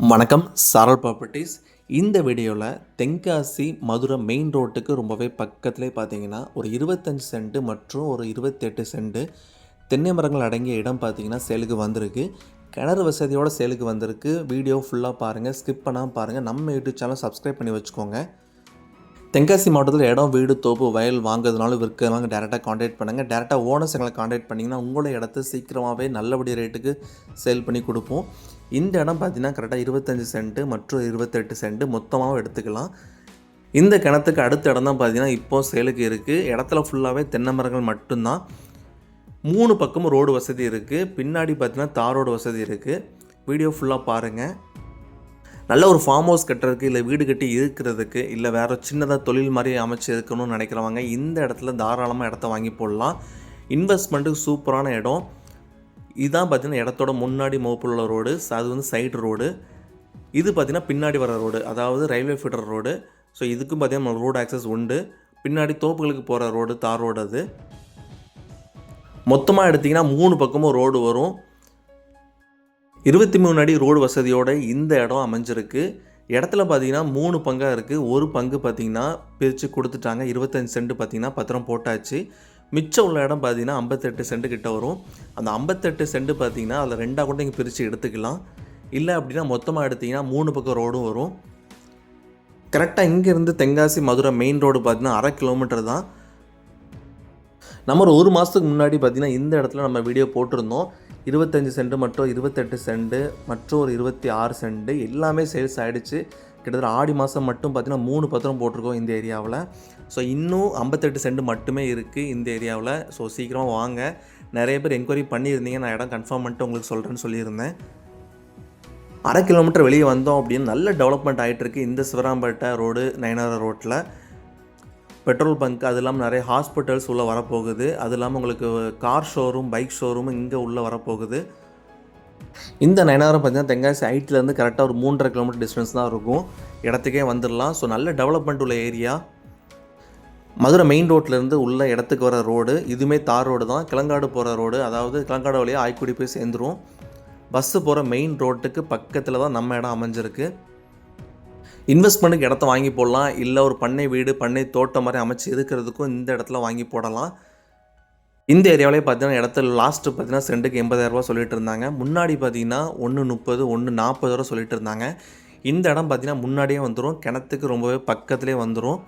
வணக்கம் சரல் ப்ராப்பர்ட்டிஸ் இந்த வீடியோவில் தென்காசி மதுரை மெயின் ரோட்டுக்கு ரொம்பவே பக்கத்துலேயே பார்த்தீங்கன்னா ஒரு இருபத்தஞ்சி சென்ட்டு மற்றும் ஒரு இருபத்தெட்டு சென்ட்டு தென்னை மரங்கள் அடங்கிய இடம் பார்த்தீங்கன்னா சேலுக்கு வந்திருக்கு. கிணறு வசதியோட சேலுக்கு வந்திருக்கு. வீடியோ ஃபுல்லாக பாருங்கள் ஸ்கிப் பண்ணாமல் பாருங்கள் நம்ம யூடியூப் சேனல் சப்ஸ்கிரைப் பண்ணி வச்சுக்கோங்க. தென்காசி மாவட்டத்தில் இடம் வீடு தோப்பு வயல் வாங்குறதுனாலும் விற்கிறதுனாலும் டேரெக்டாக காண்டாக்ட் பண்ணுங்கள் டேரெக்டாக ஓனர்ஸ் எங்களை காண்டாக்ட் பண்ணிங்கன்னா உங்களோட இடத்த சீக்கிரமாகவே நல்லபடி ரேட்டுக்கு சேல் பண்ணி கொடுப்போம். இந்த இடம் பார்த்தீங்கன்னா கரெக்டாக இருபத்தஞ்சி சென்ட்டு மற்றும் இருபத்தெட்டு சென்ட்டு மொத்தமாகவும் எடுத்துக்கலாம். இந்த கிணத்துக்கு அடுத்த இடம் தான் பார்த்தீங்கன்னா இப்போ சேலுக்கு இருக்குது இடத்துல ஃபுல்லாகவே தென்னை மரங்கள் மட்டும்தான். மூணு பக்கமும் ரோடு வசதி இருக்குது பின்னாடி பார்த்தீங்கன்னா தார் ரோடு வசதி இருக்குது வீடியோ ஃபுல்லாக பாருங்கள் நல்ல ஒரு ஃபார்ம் ஹவுஸ் கட்டுறதுக்கு இல்லை வீடு கட்டி இருக்கிறதுக்கு இல்லை வேறு சின்னதாக தொழில் மாதிரி அமைச்சு இருக்கணும்னு நினைக்கிறவங்க இந்த இடத்துல தாராளமாக இடத்த வாங்கி போடலாம். இன்வெஸ்ட்மெண்ட்டுக்கு சூப்பரான இடம். இதுதான் பார்த்தீங்கன்னா இடத்தோட முன்னாடி முகப்பில் உள்ள ரோடு அது வந்து சைடு ரோடு இது பார்த்திங்கன்னா பின்னாடி வர ரோடு அதாவது ரயில்வே ஃபீடர் ரோடு ஸோ இதுக்கும் பார்த்திங்கன்னா ரோடு ஆக்சஸ் உண்டு. பின்னாடி தோப்புகளுக்கு போகிற ரோடு தார் ரோடு அது. மொத்தமாக எடுத்திங்கன்னா மூணு பக்கமும் ரோடு வரும். இருபத்தி மூணு அடி ரோடு வசதியோட இந்த இடம் அமைஞ்சிருக்கு. இடத்துல பார்த்தீங்கன்னா மூணு பங்காக இருக்குது ஒரு பங்கு பார்த்திங்கன்னா பிரித்து கொடுத்துட்டாங்க. இருபத்தஞ்சி சென்ட் பார்த்தீங்கன்னா பத்திரம் போட்டாச்சு. மிச்சம் உள்ள இடம் பார்த்தீங்கன்னா ஐம்பத்தெட்டு சென்ட் கிட்ட வரும். அந்த ஐம்பத்தெட்டு சென்ட் பார்த்தீங்கன்னா அதில் ரெண்டாக கூட நீங்கள் பிரித்து எடுத்துக்கலாம். இல்லை அப்படின்னா மொத்தமாக எடுத்திங்கன்னா மூணு பக்கம் ரோடும் வரும். கரெக்டாக இங்கேருந்து தென்காசி மதுரை மெயின் ரோடு பார்த்திங்கன்னா அரை கிலோமீட்டர் தான். நம்ம ஒரு மாதத்துக்கு முன்னாடி பார்த்திங்கன்னா இந்த இடத்துல நம்ம வீடியோ போட்டிருந்தோம். இருபத்தஞ்சி சென்ட் மற்றும் இருபத்தெட்டு சென்ட் மற்றும் ஒரு இருபத்தி ஆறு சென்ட் எல்லாமே சேல்ஸ் ஆகிடுச்சு கிட்டத்தட்ட ஆடி மாதம் மட்டும் பார்த்திங்கன்னா மூணு பத்திரம் போட்டிருக்கோம் இந்த ஏரியாவில். ஸோ இன்னும் ஐம்பத்தெட்டு சென்ட் மட்டுமே இருக்குது இந்த ஏரியாவில். ஸோ சீக்கிரமாக வாங்க. நிறைய பேர் என்கொயரி பண்ணியிருந்தீங்க. நான் இடம் கன்ஃபார்ம் பண்ணிட்டு உங்களுக்கு சொல்கிறேன்னு சொல்லியிருந்தேன். அரை கிலோமீட்டர் வெளியே வந்தோம் அப்படின்னு நல்ல டெவலப்மெண்ட் ஆகிட்டுருக்கு இந்த சிவராம்பேட்டை ரோடு நயனாரா ரோட்டில் பெட்ரோல் பங்க் அது இல்லாமல் நிறைய ஹாஸ்பிட்டல்ஸ் உள்ளே வரப்போகுது. அது இல்லாமல் உங்களுக்கு கார் ஷோரூம் பைக் ஷோரூம் இங்கே உள்ளே வரப்போகுது. இந்த நயனாரம் பார்த்தீங்கன்னா தென்காசி ஐட்டிலேருந்து கரெக்டாக ஒரு மூன்றரை கிலோமீட்டர் டிஸ்டன்ஸ் தான் இருக்கும். இடத்துக்கே வந்துடலாம் ஸோ நல்ல டெவலப்மெண்ட் உள்ள ஏரியா மதுரை மெயின் ரோட்லேருந்து உள்ள இடத்துக்கு வர ரோடு இதுவுமே தார் ரோடு தான். கிளங்காடு போகிற ரோடு அதாவது கிளங்காடு வழியாக ஆய்க்குடி போய் சேர்ந்துரும். பஸ்ஸு போகிற மெயின் ரோட்டுக்கு பக்கத்தில் தான் நம்ம இடம் அமைஞ்சிருக்கு. இன்வெஸ்ட்மெண்ட்டுக்கு இடத்த வாங்கி போடலாம். இல்லை ஒரு பண்ணை வீடு பண்ணை தோட்டம் மாதிரி அமைச்சு எதுக்கிறதுக்கும் இந்த இடத்துல வாங்கி போடலாம். இந்த ஏரியாவிலே பார்த்தீங்கன்னா இடத்துல லாஸ்ட்டு பார்த்தீங்கன்னா சென்ட்டுக்கு எண்பதாயிரரூபா சொல்லிட்டு இருந்தாங்க. முன்னாடி பார்த்தீங்கன்னா ஒன்று முப்பது ஒன்று நாற்பது ரூபா சொல்லிட்டு இருந்தாங்க. இந்த இடம் பார்த்தீங்கன்னா முன்னாடியே வந்துடும் கிணத்துக்கு ரொம்பவே பக்கத்துலேயே வந்துடும்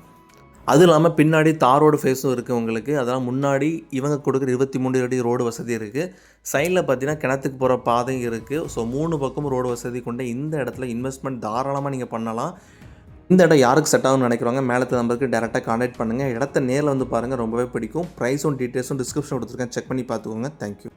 அதுவும் இல்லாமல் பின்னாடி தார் ரோடு ஃபேஸும் இருக்குது உங்களுக்கு. அதெல்லாம் முன்னாடி இவங்க கொடுக்குற இருபத்தி மூணு அடி ரோடு வசதி இருக்குது சைடில் பார்த்தீங்கன்னா கிணத்துக்கு போகிற பாதையும் இருக்குது ஸோ மூணு பக்கம் ரோடு வசதி கொண்ட இந்த இடத்துல இன்வெஸ்ட்மெண்ட் தாராளமாக நீங்கள் பண்ணலாம். இந்த இடம் யாருக்கு செட் ஆகும்னு நினைக்கிறவங்க மேலே நம்பருக்கு டேரெக்டாக காண்டாக்ட் பண்ணுங்கள் இடத்த நேரில் வந்து பாருங்கள் ரொம்பவே பிடிக்கும். ப்ரைஸும் டீட்டெயில்ஸும் டிஸ்கிரிப்ஷன் கொடுத்துருக்கேன். செக் பண்ணி பார்த்துக்கோங்க. தேங்க்யூ